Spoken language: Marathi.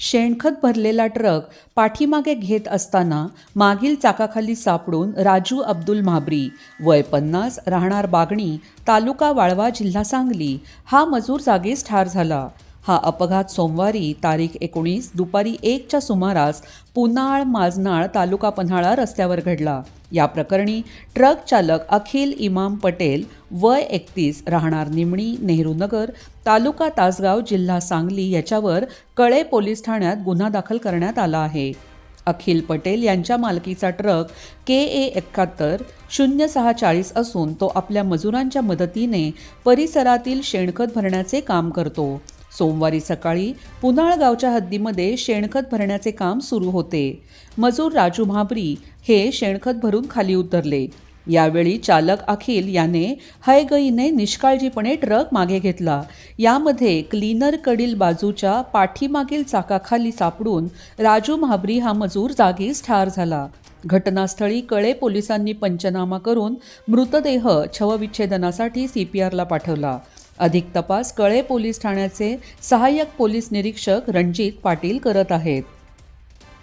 शेणखत भरलेला ट्रक पाठीमागे घेत असताना मागील चाकाखाली सापडून राजू अब्दुल म्हाबरी वय पन्नास राहणार बागणी तालुका वाळवा जिल्हा सांगली हा मजूर जागीच ठार झाला. हा अपघात सोमवारी तारीख एकोणीस दुपारी एकच्या सुमारास पुनाळ माजनाळ तालुका पन्हाळा रस्त्यावर घडला. या प्रकरणी ट्रक चालक अखिल इमाम पटेल वय एकतीस राहणार निमणी नेहरू नगर तालुका तासगाव जिल्हा सांगली याच्यावर कळे पोलीस ठाण्यात गुन्हा दाखल करण्यात आला आहे. अखिल पटेल यांच्या मालकीचा ट्रक के ए एकाहत्तर शून्य सहा चाळीस असून तो आपल्या मजुरांच्या मदतीने परिसरातील शेणखत भरण्याचे काम करतो. सोमवारी सकाळी पुनाळ गावच्या हद्दीमध्ये शेणखत भरण्याचे काम सुरू होते. मजूर राजू भाबरी हे शेणखत भरून खाली उतरले. यावेळी चालक अखिल याने हयगईने निष्काळजीपणे ट्रक मागे घेतला. यामध्ये क्लीनरकडील बाजूच्या पाठीमागील चाकाखाली सापडून राजू म्हाबरी हा मजूर जागीच ठार झाला. घटनास्थळी कळे पोलिसांनी पंचनामा करून मृतदेह छवविच्छेदनासाठी सी पी आरला पाठवला. अधिक तपास कळे पोलीस ठाण्याचे सहाय्यक पोलीस निरीक्षक रणजित पाटील करत आहेत.